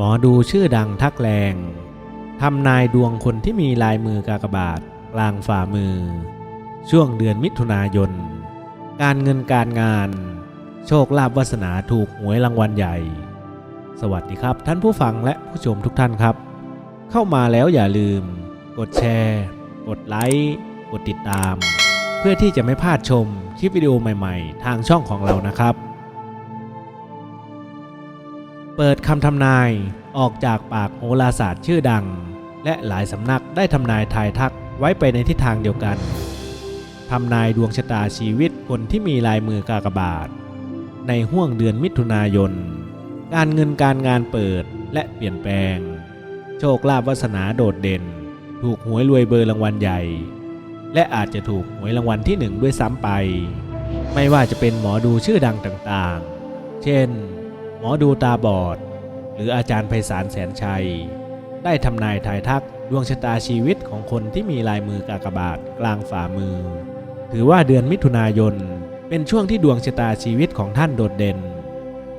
หมอดูชื่อดังทักแรงทำนายดวงคนที่มีลายมือกากบาทกลางฝ่ามือ ช่วงเดือนมิถุนายน การเงินการงาน โชคลาภวาสนาถูกหวยรางวัลใหญ่ สวัสดีครับท่านผู้ฟังและผู้ชมทุกท่านครับ เข้ามาแล้วอย่าลืม กดแชร์ กดไลค์กดติดตาม เพื่อที่จะไม่พลาดชมคลิปวิดีโอใหม่ ๆ ทางช่องของเรานะครับ เปิดคำทำนายออกจากปากโหราศาสตร์ชื่อดัง และหลายสำนักได้ทำนายทายทักไว้ไปในทิศทางเดียวกันทำนายดวงชะตาชีวิตคนที่มีลายมือกากบาท ในห่วงเดือนมิถุนายน การเงินการงานเปิดและเปลี่ยนแปลง โชคลาภวาสนาโดดเด่น ถูกหวยรวยเบอร์รางวัลใหญ่ และอาจจะถูกหวยรางวัลที่หนึ่งด้วยซ้ำไป ไม่ว่าจะเป็นหมอดูชื่อดังต่างๆ เช่น หมอดูตาบอด หรืออาจารย์ไพศาลแสนชัย ได้ทำนายทายทักดวงชะตาชีวิตของคนที่มีลายมือกากบาทกลางฝ่ามือ ถือว่าเดือนมิถุนายนเป็นช่วงที่ดวงชะตาชีวิตของท่านโดดเด่น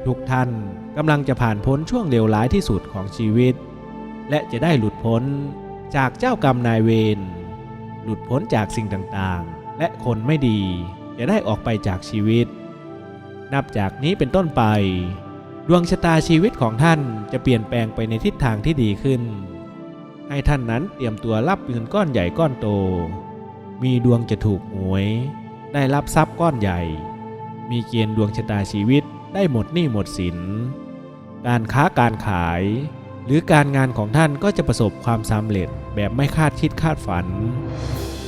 ทุกท่านกำลังจะผ่านพ้นช่วงเลวร้ายที่สุดของชีวิต และจะได้หลุดพ้นจากเจ้ากรรมนายเวรหลุดพ้นจากสิ่งต่างๆ และคนไม่ดีจะได้ออกไปจากชีวิต นับจากนี้เป็นต้นไป ดวงชะตาชีวิตของท่านจะเปลี่ยนแปลงไปในทิศทางที่ดีขึ้น ให้ท่านนั้นเตรียมตัวรับเงินก้อนใหญ่ก้อนโต มีดวงจะถูกหวย ได้รับทรัพย์ก้อนใหญ่ มีเกณฑ์ดวงชะตาชีวิตได้หมดหนี้หมดสิน การค้าการขาย หรือการงานของท่านก็จะประสบความสำเร็จแบบไม่คาดคิดคาดฝัน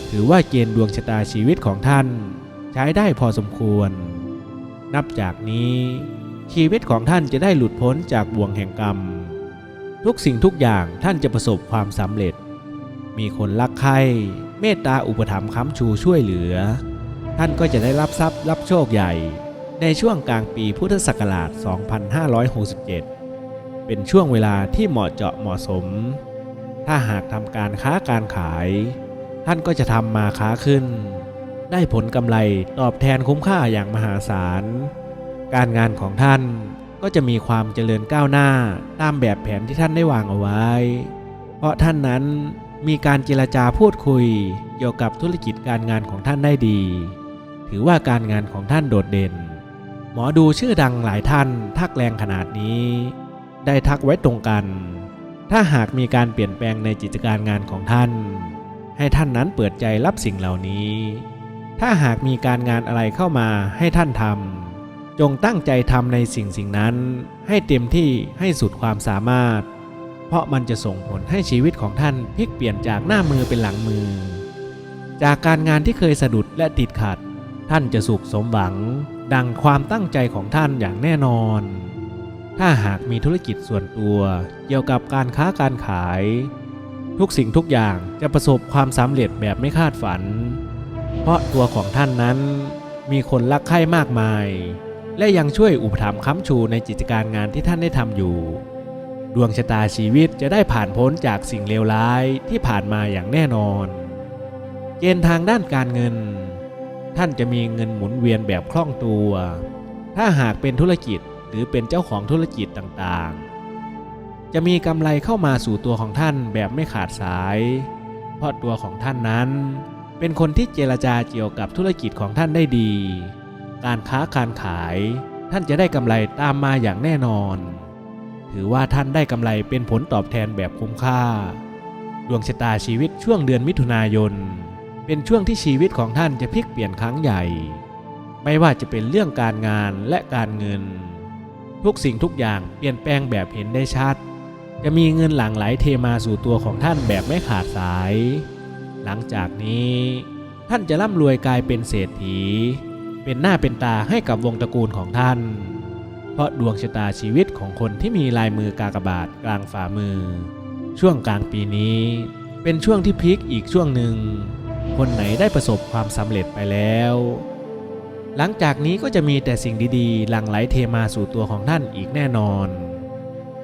ถือว่าเกณฑ์ดวงชะตาชีวิตของท่าน ใช้ได้พอสมควร นับจากนี้ ชีวิตของท่านจะได้หลุดพ้นจากบ่วงแห่งกรรม ทุกสิ่งทุกอย่างท่านจะประสบความสำเร็จ มีคนรักใคร่เมตตาอุปถัมภ์ค้ำชูช่วยเหลือ ท่านก็จะได้รับทรัพย์รับโชคใหญ่ ในช่วงกลางปีพุทธศักราช 2567 เป็นช่วงเวลาที่เหมาะเจาะเหมาะสม ถ้าหากทำการค้าการขาย ท่านก็จะทำมาค้าขึ้น ได้ผลกำไรตอบแทนคุ้มค่าอย่างมหาศาล การงานของท่านก็จะมีความเจริญก้าวหน้าตามแบบแผนที่ท่านได้วางเอาไว้ เพราะท่านนั้นมีการเจรจาพูดคุยเกี่ยวกับธุรกิจการงานของท่านได้ดี ถือว่าการงานของท่านโดดเด่น หมอดูชื่อดังหลายท่านทักแรงขนาดนี้ ได้ทักไว้ตรงกัน ถ้าหากมีการเปลี่ยนแปลงในกิจการงานของท่าน ให้ท่านนั้นเปิดใจรับสิ่งเหล่านี้ ถ้าหากมีการงานอะไรเข้ามาให้ท่านทำ จงตั้งใจทำในสิ่งสิ่งนั้น ให้เต็มที่ให้สุดความสามารถ เพราะมันจะส่งผลให้ชีวิตของท่านพลิกเปลี่ยนจากหน้ามือเป็นหลังมือ จากการงานที่เคยสะดุดและติดขัด ท่านจะสุขสมหวัง ดังความตั้งใจของท่านอย่างแน่นอน ถ้าหากมีธุรกิจส่วนตัวเกี่ยวกับการค้าการขาย ทุกสิ่งทุกอย่างจะประสบความสำเร็จแบบไม่คาดฝัน เพราะตัวของท่านนั้นมีคนรักใคร่มากมาย และยังช่วยอุปถัมภ์ค้ำชูในกิจการงานที่ท่านได้ทำอยู่ ดวงชะตาชีวิตจะได้ผ่านพ้นจากสิ่งเลวร้ายที่ผ่านมาอย่างแน่นอน เกณฑ์ทางด้านการเงิน ท่านจะมีเงินหมุนเวียนแบบคล่องตัว ถ้าหากเป็นธุรกิจหรือเป็นเจ้าของธุรกิจต่างๆ จะมีกำไรเข้ามาสู่ตัวของท่านแบบไม่ขาดสาย เพราะตัวของท่านนั้น เป็นคนที่เจรจาเกี่ยวกับธุรกิจของท่านได้ดี การค้าการขาย ท่านจะได้กำไรตามมาอย่างแน่นอน ถือว่าท่านได้กำไรเป็นผลตอบแทนแบบคุ้มค่า ดวงชะตาชีวิตช่วงเดือนมิถุนายน เป็นช่วงที่ชีวิตของท่านจะพลิกเปลี่ยนครั้งใหญ่ ไม่ว่าจะเป็นเรื่องการงานและการเงิน ทุกสิ่งทุกอย่างเปลี่ยนแปลงแบบเห็นได้ชัด จะมีเงินหลั่งไหลเทมาสู่ตัวของท่านแบบไม่ขาดสาย หลังจากนี้ท่านจะร่ำรวยกลายเป็นเศรษฐี เป็นหน้าเป็นตาให้กับวงตระกูลของท่าน เพราะดวงชะตาชีวิตของคนที่มีลายมือกากบาทกลางฝ่ามือ ช่วงกลางปีนี้ เป็นช่วงที่พีคอีกช่วงหนึ่ง คนไหนได้ประสบความสำเร็จไปแล้ว หลังจากนี้ก็จะมีแต่สิ่งดีๆ หลั่งไหลเทมาสู่ตัวของท่านอีกแน่นอน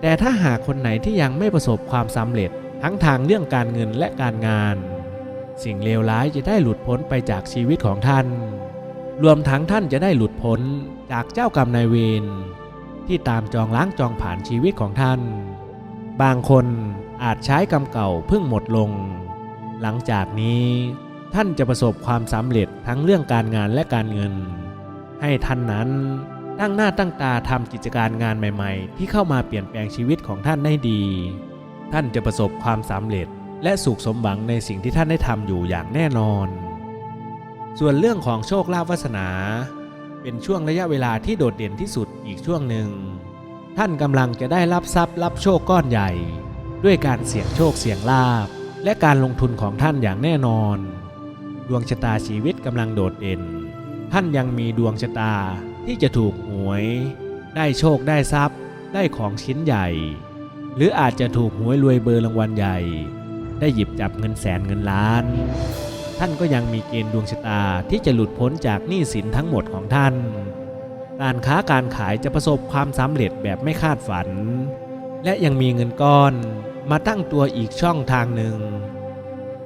แต่ถ้าหากคนไหนที่ยังไม่ประสบความสำเร็จทั้งทางเรื่องการเงินและการงาน สิ่งเลวร้ายจะได้หลุดพ้นไปจากชีวิตของท่าน รวมทั้งท่านจะได้หลุดพ้นจากเจ้ากรรมนายเวรที่ตามจองล้างจองผ่านชีวิตของท่าน บางคนอาจใช้กรรมเก่าเพิ่งหมดลง หลังจากนี้ท่านจะประสบความสำเร็จทั้งเรื่องการงานและการเงิน ให้ท่านนั้นตั้งหน้าตั้งตาทำกิจการงานใหม่ ๆ ที่เข้ามาเปลี่ยนแปลงชีวิตของท่านได้ดี ท่านจะประสบความสำเร็จและสุขสมหวังในสิ่งที่ท่านได้ทำอยู่อย่างแน่นอน ส่วนเรื่องของโชคลาภวาสนา เป็นช่วงระยะเวลาที่โดดเด่นที่สุดอีกช่วงหนึ่ง ท่านกำลังจะได้รับทรัพย์รับโชคก้อนใหญ่ ด้วยการเสี่ยงโชคเสี่ยงลาภและการลงทุนของท่านอย่างแน่นอน ดวงชะตาชีวิตกำลังโดดเด่น ท่านยังมีดวงชะตาที่จะถูกหวย ได้โชคได้ทรัพย์ ได้ของชิ้นใหญ่ หรืออาจจะถูกหวยรวยเบอร์รางวัลใหญ่ ได้หยิบจับเงินแสนเงินล้าน ท่านก็ยังมีเกณฑ์ดวงชะตาที่จะหลุดพ้นจากหนี้สินทั้งหมดของท่าน การค้าการขายจะประสบความสำเร็จแบบไม่คาดฝัน และยังมีเงินก้อนมาตั้งตัวอีกช่องทางหนึ่ง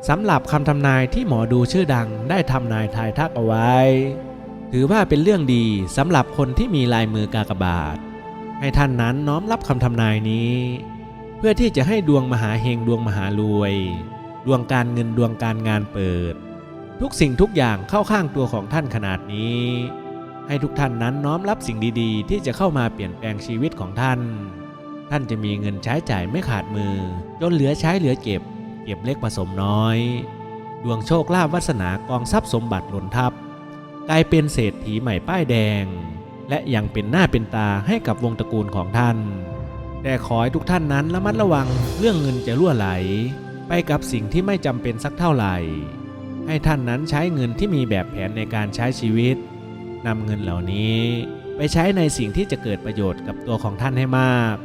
สำหรับคำทำนายที่หมอดูชื่อดังได้ทำนายทายทักเอาไว้ ถือว่าเป็นเรื่องดีสำหรับคนที่มีลายมือกากบาท ให้ท่านนั้นน้อมรับคำทำนายนี้ เพื่อที่จะให้ดวงมหาเฮงดวงมหารวย ดวงการเงินดวงการงานเปิด ทุกสิ่งทุกอย่างเข้าข้างตัวของท่านขนาดนี้ ให้ทุกท่านนั้นน้อมรับสิ่งดีๆ ที่จะเข้ามาเปลี่ยนแปลงชีวิตของท่าน ท่านจะมีเงินใช้จ่ายไม่ขาดมือ จนเหลือใช้เหลือเก็บ เก็บเล็กผสมน้อย ดวงโชคลาภวาสนากองทรัพย์สมบัติหล่นทับกลายเป็นเศรษฐีใหม่ป้ายแดง และยังเป็นหน้าเป็นตาให้กับวงตระกูลของท่าน แต่ขอให้ทุกท่านนั้นระมัดระวังเรื่องเงินจะรั่วไหล ไปกับสิ่งที่ไม่จำเป็นสักเท่าไหร่ ให้ท่านนั้นใช้เงินที่มีแบบแผนในการใช้ชีวิตนำเงินเหล่านี้ไปใช้ในสิ่งที่จะเกิดประโยชน์กับตัวของท่านให้มาก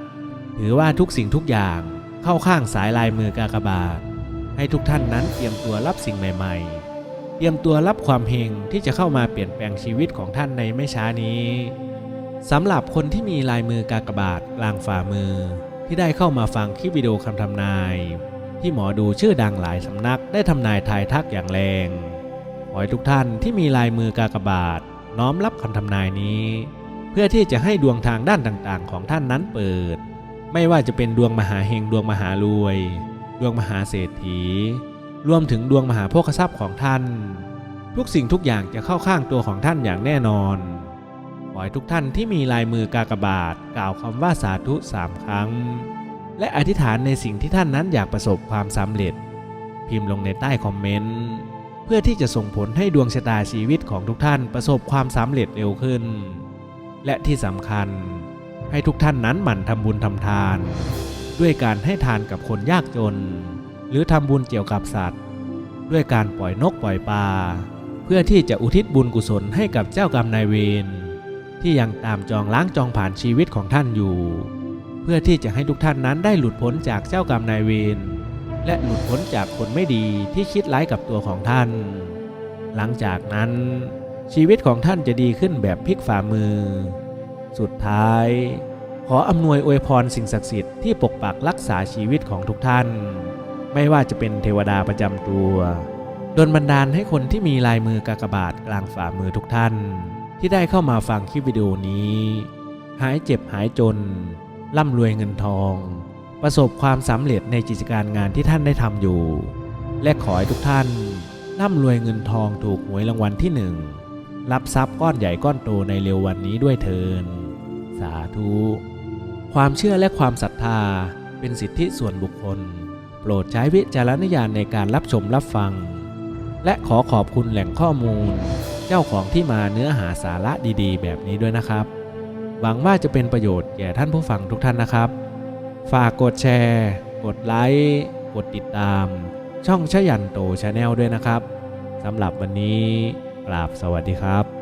ถือว่าทุกสิ่งทุกอย่างเข้าข้างสายลายมือกากบาท ให้ทุกท่านนั้นเตรียมตัวรับสิ่งใหม่ ๆ เตรียมตัวรับความเฮงที่จะเข้ามาเปลี่ยนแปลงชีวิตของท่านในไม่ช้านี้สำหรับคนที่มีลายมือกากบาทกลางฝ่ามือที่ได้เข้ามาฟังคลิปวิดีโอคำทำนาย ที่หมอดูชื่อดังหลายสำนักได้ทำนายทายทักอย่างแรง ขอให้ทุกท่านที่มีลายมือกากบาท น้อมรับคำทำนายนี้ เพื่อที่จะให้ดวงทางด้านต่างๆ ของท่านนั้นเปิด ไม่ว่าจะเป็นดวงมหาเฮงดวงมหารวย ดวงมหาเศรษฐี รวมถึงดวงมหาโภคทรัพย์ของท่าน ทุกสิ่งทุกอย่างจะเข้าข้างตัวของท่านอย่างแน่นอนขอให้ทุกท่านที่มีลายมือกากบาทกล่าวคำว่าสาธุสามครั้ง และอธิษฐานในสิ่งที่ท่านนั้นอยากประสบความสำเร็จ พิมพ์ลงในใต้คอมเมนต์เพื่อที่จะส่งผลให้ดวงชะตาชีวิตของทุกท่านประสบความสำเร็จเร็วขึ้น และที่สำคัญ ให้ทุกท่านนั้นหมั่นทำบุญทำทาน ด้วยการให้ทานกับคนยากจน หรือทำบุญเกี่ยวกับสัตว์ ด้วยการปล่อยนกปล่อยปลาเพื่อที่จะอุทิศบุญกุศลให้กับเจ้ากรรมนายเวรที่ยังตามจองล้างจองผ่านชีวิตของท่านอยู่ พื่อที่จะให้ทุกท่านนั้นได้หลุดพ้นจากเจ้ากรรมนายเวรและหลุดพ้นจากคนไม่ดีที่คิดร้ายกับตัวของท่าน หลังจากนั้น ชีวิตของท่านจะดีขึ้นแบบพลิกฝ่ามือ สุดท้าย ขออำนวยอวยพรสิ่งศักดิ์สิทธิ์ที่ปกปักรักษาชีวิตของทุกท่าน ไม่ว่าจะเป็นเทวดาประจำตัวดลบันดาลให้คนที่มีลายมือกากบาทกลางฝ่ามือทุกท่าน ที่ได้เข้ามาฟังคลิปวิดีโอนี้ หายเจ็บหายจน ร่ำรวยเงินทอง ประสบความสำเร็จในกิจการงานที่ท่านได้ทำอยู่ และขอให้ทุกท่าน ร่ำรวยเงินทองถูกหวยรางวัลที่หนึ่งรับทรัพย์ก้อนใหญ่ก้อนโตในเร็ววันนี้ด้วยเทินสาธุ ความเชื่อและความศรัทธาเป็นสิทธิส่วนบุคคล โปรดใช้วิจารณญาณในการรับชมรับฟัง และขอขอบคุณแหล่งข้อมูล เจ้าของที่มาเนื้อหาสาระดีๆ แบบนี้ด้วยนะครับ หวังว่าจะเป็นประโยชน์แก่ท่านผู้ฟังทุกท่านนะครับ ฝากกดแชร์ กดไลค์กดติดตาม ช่องชยันโตชาแนลด้วยนะครับสำหรับวันนี้กราบสวัสดีครับ